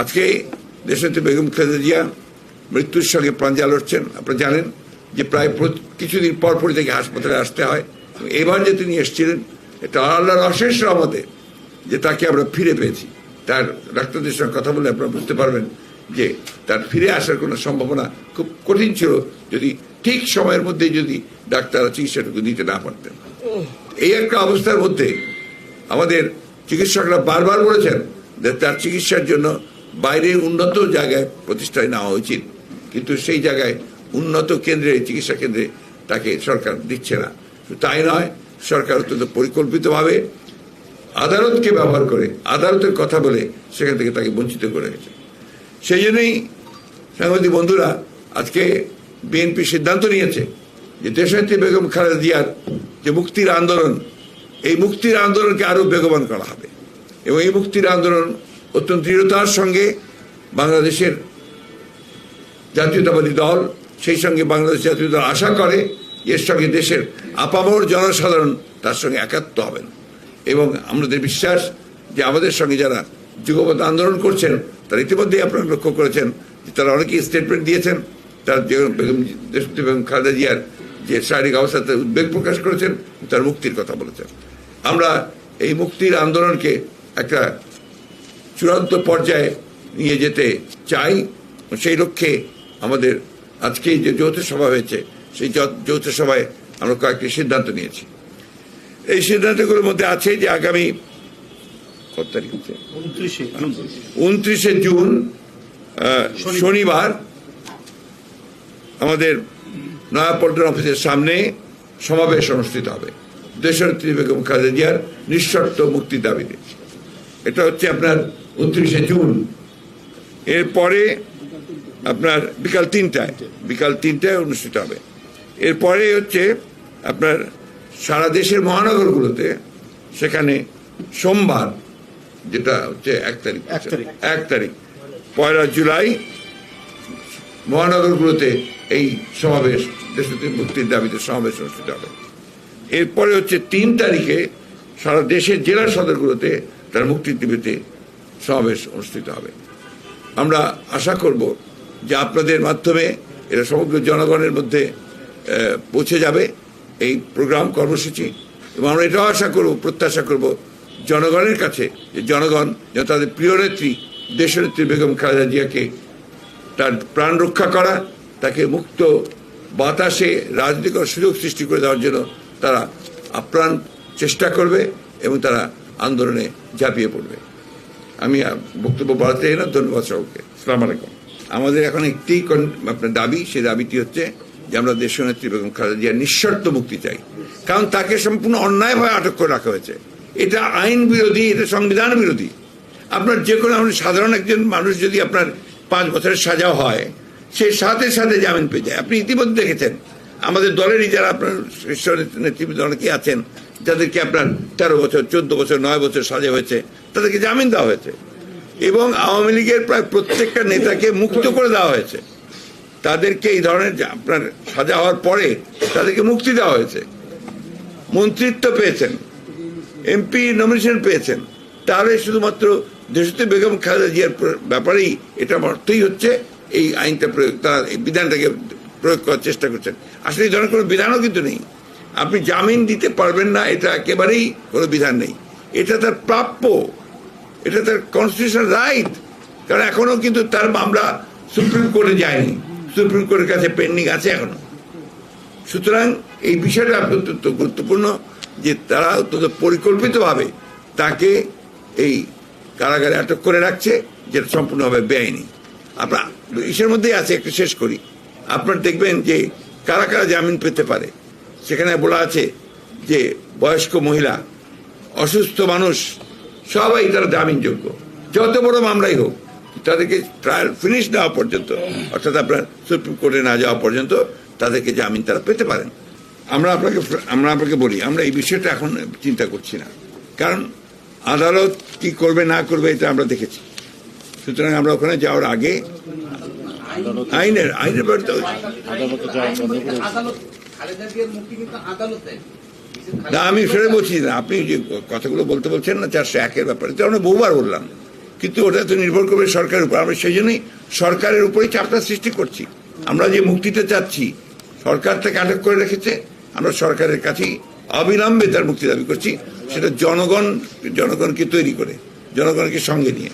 আজকে দেশনেত্রী বেগম খালেদা জিয়া মৃত্যুর সঙ্গে প্রাঞ্জা লড়ছেন। আপনারা জানেন যে প্রায় কিছুদিন পর পরই থেকে হাসপাতালে আসতে হয়। এবার যে তিনি এসেছিলেন, এটা আল্লাহর অশেষ রহমতে যে তাকে আমরা ফিরে পেয়েছি। তার ডাক্তারদের সঙ্গে কথা বলে আপনারা বুঝতে পারবেন যে তার ফিরে আসার কোনো সম্ভাবনা খুব কঠিন ছিল যদি ঠিক সময়ের মধ্যে যদি ডাক্তার চিকিৎসাটুকু দিতে না পারতেন। এই একটা অবস্থার মধ্যে আমাদের চিকিৎসকরা বারবার বলেছেন যে তার চিকিৎসার জন্য বাইরে উন্নত জায়গায় প্রতিষ্ঠায় নেওয়া উচিত। কিন্তু সেই জায়গায় উন্নত কেন্দ্রে, চিকিৎসা কেন্দ্রে তাকে সরকার দিচ্ছে না। তাই নয়, সরকার অত্যন্ত পরিকল্পিতভাবে আদালতকে ব্যবহার করে, আদালতের কথা বলে সেখান থেকে তাকে বঞ্চিত করে গেছে সেই জন্যই সাংবাদিক বন্ধুরা, আজকে বিএনপি সিদ্ধান্ত নিয়েছে যে দেশনেত্রী বেগম খালেদা জিয়ার যে মুক্তির আন্দোলন, এই মুক্তির আন্দোলনকে আরও বেগবান করা হবে। এবং এই মুক্তির আন্দোলন অত্যন্ত দৃঢ়তার সঙ্গে বাংলাদেশের জাতীয়তাবাদী দল, সেই সঙ্গে বাংলাদেশ জাতীয় দল আশা করে এর সঙ্গে দেশের আপামর জনসাধারণ তার সঙ্গে একাত্ম হবেন। এবং আমাদের বিশ্বাস যে আমাদের সঙ্গে যারা যুগপথ আন্দোলন করছেন, তারা ইতিমধ্যেই আপনারা লক্ষ্য করেছেন যে তারা অনেকেই স্টেটমেন্ট দিয়েছেন। তার বেগম দেশপতি বেগম খালেদা জিয়ার যে শারীরিক অবস্থাতে উদ্বেগ প্রকাশ করেছেন, তার মুক্তির কথা বলেছেন। আমরা এই মুক্তির আন্দোলনকে একটা চূড়ান্ত পর্যায়ে নিয়ে যেতে চাই। সেই লক্ষ্যে আমাদের আজকে যে যৌথ সভা হয়েছে সেই যৌথ সভায় আমরা কয়েকটি সিদ্ধান্ত নিয়েছি। এই সিদ্ধান্তগুলোর মধ্যে আছে যে আগামী কত তারিখ হচ্ছে? উনত্রিশে। জুন শনিবার। আমাদের নয়াপল্টন অফিসের সামনে সমাবেশ অনুষ্ঠিত হবে। দেশনেত্রী বেগম খালেদা জিয়ার নিঃশর্ত মুক্তির দাবিতে এটা হচ্ছে আপনার উনত্রিশে জুন। এরপরে আপনার বিকাল তিনটায় বিকাল তিনটায় অনুষ্ঠিত হবে। এরপরে হচ্ছে আপনার সারা দেশের মহানগরগুলোতে সেখানে সোমবার যেটা হচ্ছে এক তারিখ। এক তারিখ। পয়লা জুলাই মহানগরগুলোতে এই সমাবেশ দেশনেত্রী মুক্তির দাবিতে সমাবেশ অনুষ্ঠিত হবে। এরপরে হচ্ছে তিন তারিখে সারা দেশের জেলা সদরগুলোতে তার মুক্তি দাবিতে সমাবেশ অনুষ্ঠিত হবে। আমরা আশা করব যে আপনাদের মাধ্যমে এটা সমগ্র জনগণের মধ্যে পৌঁছে যাবে এই প্রোগ্রাম কর্মসূচি। এবং আমরা এটাও আশা করব, প্রত্যাশা করব জনগণের কাছে যে জনগণ যেন তাদের প্রিয় নেত্রী, দেশনেত্রী বেগম খালেদা জিয়াকে তার প্রাণ রক্ষা করা, তাকে মুক্ত বাতাসে রাজনীতি সুযোগ সৃষ্টি করে দেওয়ার জন্য তারা আপ্রাণ চেষ্টা করবে এবং তারা আন্দোলনে ঝাঁপিয়ে পড়বে। আমি বক্তব্য বাড়াতে না। ধন্যবাদ সবকে সালাম আলাইকুম। আমাদের এখন একটি আপনার দাবি সেই দাবিটি হচ্ছে যে আমরা দেশনেত্রী বেগম খালেদা জিয়ার নিঃশর্ত মুক্তি চাই। কারণ তাকে সম্পূর্ণ অন্যায়ভাবে আটক করে রাখা হয়েছে। এটা আইন বিরোধী এটা সংবিধান বিরোধী। আপনার যে কোনো সাধারণ একজন মানুষ যদি আপনার পাঁচ বছরের সাজা হয় সে সাথে সাথে জামিন পেয়ে যায়। আপনি ইতিমধ্যে দেখেছেন আমাদের দলেরই যারা আপনার শীর্ষ নেতৃবৃন্দ আছেন, যাদেরকে আপনার তেরো বছর, চোদ্দ বছর, নয় বছর সাজা হয়েছে, তাদেরকে জামিন দেওয়া হয়েছে। এবং আওয়ামী লীগের প্রায় প্রত্যেকটা নেতাকে মুক্ত করে দেওয়া হয়েছে। তাদেরকে এই ধরনের আপনার সাজা হওয়ার পরে তাদেরকে মুক্তি দেওয়া হয়েছে। মন্ত্রিত্ব পেয়েছেন, এমপি নমিনেশন পেয়েছেন। তাহলে শুধুমাত্র দেশতে বেগম খালেদা জিয়ার ব্যাপারেই এটা অর্থই হচ্ছে এই আইনটা প্রয়োগ তারা এই বিধানটাকে প্রয়োগ করার চেষ্টা করছেন। আসলে এই ধরনের কোনো বিধানও কিন্তু নেই। আপনি জামিন দিতে পারবেন না, এটা একেবারেই কোনো বিধান নেই। এটা তার প্রাপ্য, এটা তার কনস্টিটিউশনাল রাইট কারণ এখনও কিন্তু তার মামলা সুপ্রিম কোর্টে যায়নি। সুপ্রিম কোর্টের কাছে পেন্ডিং আছে এখনও সুতরাং এই বিষয়টা অত্যন্ত গুরুত্বপূর্ণ যে তারা অত্যন্ত পরিকল্পিতভাবে তাকে এই কারাগারে আটক করে রাখছে, যেটা সম্পূর্ণভাবে বেআইনি। আপনার ইসের মধ্যেই আছে, একটু শেষ করি। আপনার দেখবেন যে কারা কারা জামিন পেতে পারে। সেখানে বলা আছে যে বয়স্ক মহিলা, অসুস্থ মানুষ, সবাই তারা জামিনযোগ্য। যত বড় মামলাই হোক, তাদেরকে ট্রায়াল ফিনিশ না হওয়া পর্যন্ত, অর্থাৎ আপনার সুপ্রিম কোর্টে না যাওয়া পর্যন্ত তাদেরকে জামিন তারা পেতে পারেন। আমরা আপনাকে আমরা আপনাকে বলি, আমরা এই বিষয়টা এখন চিন্তা করছি না। কারণ আদালত কি করবে না করবে এটা আমরা দেখেছি। সুতরাং আমরা ওখানে যাওয়ার আগে আইনের আইনের ব্যাপারে তো আদালতে যাওয়া বন্ধ করে আদালত খালেদা জিয়ার মুক্তি কিন্তু আদালতে। না আমি সেটা বলছি না। আপনি যে কথাগুলো বলতে বলছেন না চারশো একের ব্যাপারে তো আমরা বহুবার বললাম। কিন্তু ওটা তো নির্ভর করবে সরকারের উপর। আমরা সেই জন্যই সরকারের উপরেই চাপটা সৃষ্টি করছি। আমরা যে মুক্তিতে চাচ্ছি সরকার তাকে আটক করে রেখেছে। আমরা সরকারের কাছেই অবিলম্বে তার মুক্তি দাবি করছি। সেটা জনগণ জনগণকে তৈরি করে জনগণকে সঙ্গে নিয়ে।